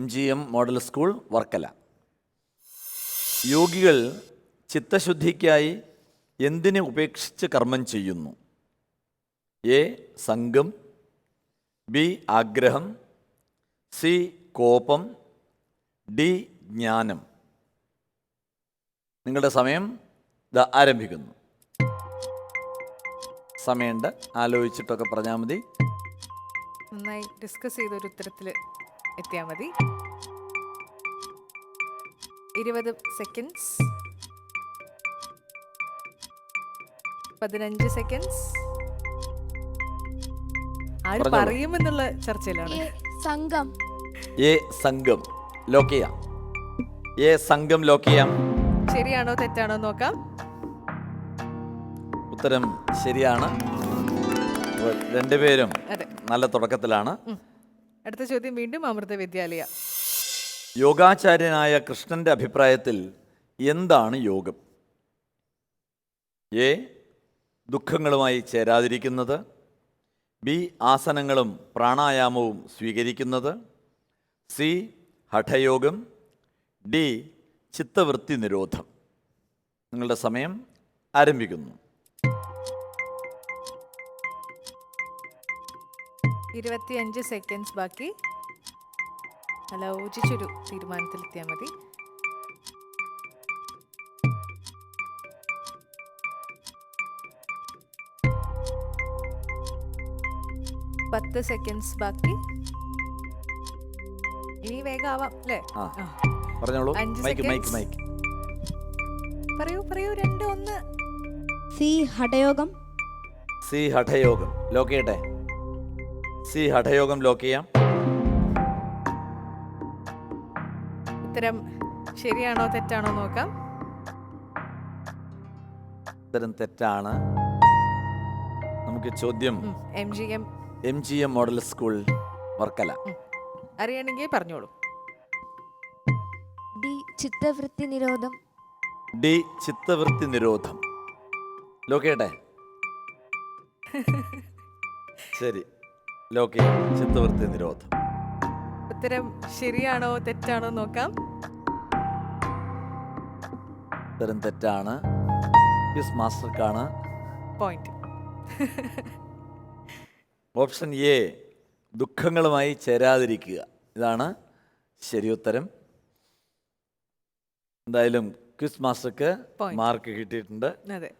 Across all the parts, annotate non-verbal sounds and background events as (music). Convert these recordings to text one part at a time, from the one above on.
M G M model school Varkala. യോഗികൾ ചിത്തശുദ്ധിക്കായി എന്തിനെ ഉപേക്ഷിച്ച് കർമ്മം ചെയ്യുന്നു? എ സംഘം. ബി ആഗ്രഹം. സി കോപം. ഡി ജ്ഞാനം. നിങ്ങളുടെ സമയം ഇത് ആരംഭിക്കുന്നു. സമയമുണ്ട്. ആലോചിച്ചിട്ടൊക്കെ പറഞ്ഞാൽ മതി. നന്നായി ഡിസ്കസ് ചെയ്ത ഒരു ഉത്തരത്തിൽ എത്തിയാൽ മതി. ഇരുപത് സെക്കൻഡ്സ് പതിനഞ്ച് സെക്കൻഡ്സ് ആര്. പറയുമെന്നുള്ള ചർച്ചയിലാണ്. സംഘം. എ സംഘം. ലോക്ക് ചെയ്യാം. എ സംഘം ലോക്ക് ചെയ്യാം. ശരിയാണോ തെറ്റാണോ നോക്കാം. ഉത്തരം ശരിയാണ്. രണ്ടുപേരും നല്ല തുടക്കത്തിലാണ്. അടുത്ത ചോദ്യം വീണ്ടും അമൃത വിദ്യാലയ. യോഗാചാര്യനായ കൃഷ്ണന്റെ അഭിപ്രായത്തിൽ എന്താണ് യോഗം? എ ദുഃഖങ്ങളുമായി ചേരാതിരിക്കുന്നത്. ബി ആസനങ്ങളും പ്രാണായാമവും സ്വീകരിക്കുന്നത്. സി ഹഠയോഗം. ഡി ചിത്തവൃത്തി നിരോധം. നിങ്ങളുടെ സമയം ആരംഭിക്കുന്നു. ഇരുപത്തിയഞ്ച് സെക്കൻഡ്സ് ബാക്കി. ആലോചിച്ചൊരു തീരുമാനത്തിലെത്തിയാൽ മതി. പത്ത് സെക്കൻഡ്സ് ബാക്കി. ഇനി വേഗാവാം അല്ലേ. പറഞ്ഞോളൂ. അഞ്ച് മൈക്ക് മൈക്ക് മൈക്ക്. പറയൂ പറയൂ രണ്ട് ഒന്ന്. സി ഹഠയോഗം. സി ഹഠയോഗം. ലോക്ക് ചെയ്യട്ടെ? സി ഹഠയോഗം ലോക്ക് ചെയ്യാം. ഉത്തരം ശരിയാണോ തെറ്റാണോ നോക്കാം. ഉത്തരം തെറ്റാണ്. നമുക്ക് ചോദ്യം. M G M. M G M model school Varkala. അറിയണമെങ്കിൽ പറഞ്ഞോളൂ. ഡി ചിത്തവൃത്തി നിരോധം. ഡി ചിത്തവൃത്തി നിരോധം. ലോക്കേട്ടെ (laughs) ശരി. ലോക്ക് ചിത്തവൃത്തി നിരോധം. ഉത്തരം ശരിയാണോ തെറ്റാണോ നോക്കാം. ഉത്തരം തെറ്റാണ്. ക്വിസ് മാസ്റ്റർക്കാണ്. പോയിന്റ് ഓപ്ഷൻ എ ദുഃഖങ്ങളുമായി ചേരാതിരിക്കുക. ഇതാണ് ശരി ഉത്തരം. എന്തായാലും ക്വിസ് മാസ്റ്റർക്ക് മാർക്ക് കിട്ടിയിട്ടുണ്ട്. അതെ.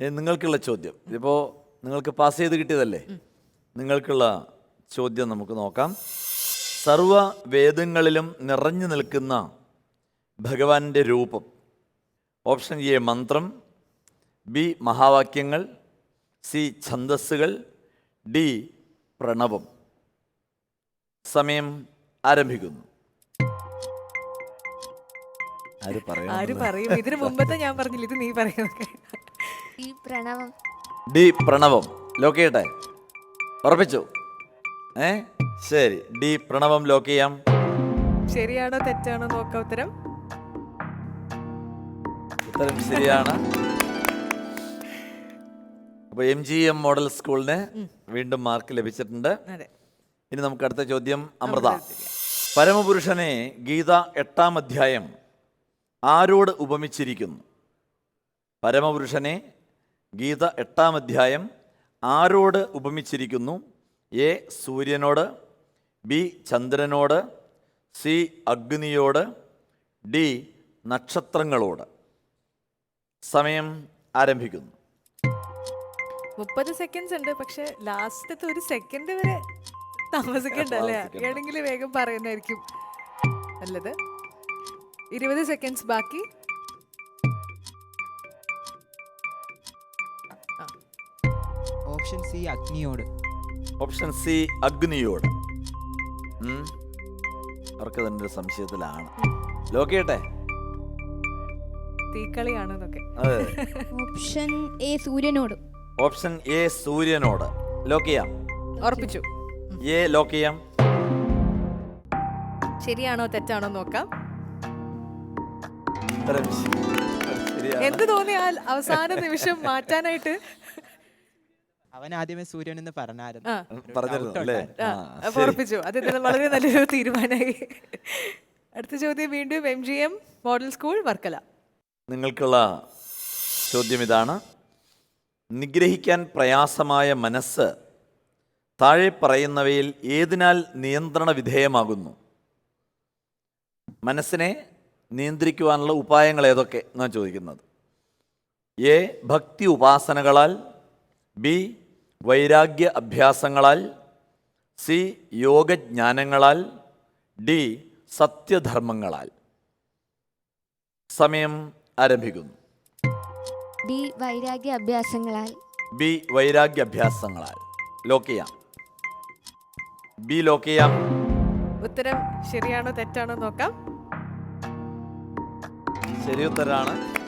ഇനി നിങ്ങൾക്കുള്ള ചോദ്യം. ഇതിപ്പോൾ നിങ്ങൾക്ക് പാസ് ചെയ്ത് കിട്ടിയതല്ലേ? നിങ്ങൾക്കുള്ള ചോദ്യം നമുക്ക് നോക്കാം. സർവ വേദങ്ങളിലും നിറഞ്ഞു നിൽക്കുന്ന ഭഗവാന്റെ രൂപം. ഓപ്ഷൻ എ മന്ത്രം ബി മഹാവാക്യങ്ങൾ സി ഛന്ദസ്സുകൾ ഡി പ്രണവം. സമയം ആരംഭിക്കുന്നു. ആര് ആര് പറയും? ഇതിനു മുമ്പത്തെ ഞാൻ പറഞ്ഞില്ല? ഇത് നീ പറയുന്നത് ഈ പ്രണവം. ഡി പ്രണവം. ലോക്ക് ചെയ്യട്ടെ ഉറപ്പിച്ചു. ഏ? ശരി. ഡി പ്രണവം ലോക്ക് ചെയ്യാം. ശരിയാണോ തെറ്റാണോ നോക്ക ഉത്തരം? ഉത്തരം ശരിയാണ്. അപ്പൊ എം ജി എം മോഡൽ സ്കൂളിന് വീണ്ടും മാർക്ക് ലഭിച്ചിട്ടുണ്ട്. അതെ. ഇനി നമുക്ക് അടുത്ത ചോദ്യം അമൃത. അമൃത പരമപുരുഷനെ ഗീത എട്ടാം അധ്യായം ആരോട് ഉപമിച്ചിരിക്കുന്നു? പരമപുരുഷനെ ഗീത എട്ടാം അധ്യായം ആരോട് ഉപമിച്ചിരിക്കുന്നു? എ സൂര്യനോട് ബി ചന്ദ്രനോട് സി അഗ്നിയോട് ഡി നക്ഷത്രങ്ങളോട്. സമയം ആരംഭിക്കുന്നു. മുപ്പത് സെക്കൻഡ്സ് ഉണ്ട് പക്ഷെ ലാസ്റ്റത്തെ ഒരു സെക്കൻഡ് വരെ താമസിക്കണ്ടല്ലേ? വേഗം പറയുന്നതായിരിക്കും നല്ലത്. ഇരുപത് സെക്കൻഡ്സ് ബാക്കി. ഓപ്ഷൻ സി അഗ്നിയോട്. ഓപ്ഷൻ സി അഗ്നിയോട്. അവർക്ക് തന്നെ ഒരു സംശയത്തിലാണ്. ലോക്കിയട്ടെ? തീക്കളിയാണെന്നൊക്കെ. അതെ. ഓപ്ഷൻ എ സൂര്യനോട്. ഓപ്ഷൻ എ സൂര്യനോട്. ലോക്ക് ചെയ്യാം ഉറപ്പിച്ചു. എ ലോക്ക് ചെയ്യാം ശരിയാണോ തെറ്റാണോ നോക്കാം. ഉത്തരം ശരി- ശരിയാണ്. എന്ത് തോന്നിയാൽ അവസാന നിമിഷം മാറ്റാനായിട്ട് അവൻ ആദ്യമേ സൂര്യൻ എന്ന് പറഞ്ഞായിരുന്നു. പറഞ്ഞിരുന്നു അല്ലേ? അപ്പൊ ഉറപ്പിച്ചു. അത് വളരെ നല്ലൊരു തീരുമാനമായി. അടുത്ത ചോദ്യം വീണ്ടും M G M model school Varkala. നിങ്ങൾക്കുള്ള ചോദ്യം ഇതാണ്. നിഗ്രഹിക്കാൻ പ്രയാസമായ മനസ്സ് താഴെ പറയുന്നവയിൽ ഏതിനാൽ നിയന്ത്രണ വിധേയമാകുന്നു? മനസ്സിനെ നിയന്ത്രിക്കുവാനുള്ള ഉപായങ്ങൾ ഏതൊക്കെ എന്നാണ് ചോദിക്കുന്നത്? എ ഭക്തി ഉപാസനകളാൽ ബി വൈരാഗ്യ അഭ്യാസങ്ങളാൽ സി യോഗജ്ഞാനങ്ങളാൽ ഡി സത്യധർമ്മങ്ങളാൽ. സമയം ആരംഭിക്കുന്നു. ഡി വൈരാഗ്യ അഭ്യാസങ്ങളാൽ. ബി വൈരാഗ്യ അഭ്യാസങ്ങളാൽ. ലോക്ക് ചെയ്യാം. ബി ലോക്ക് ചെയ്യാം. ഉത്തരം ശരിയാണോ തെറ്റാണോ നോക്കാം. ശരി ഉത്തരാണ്.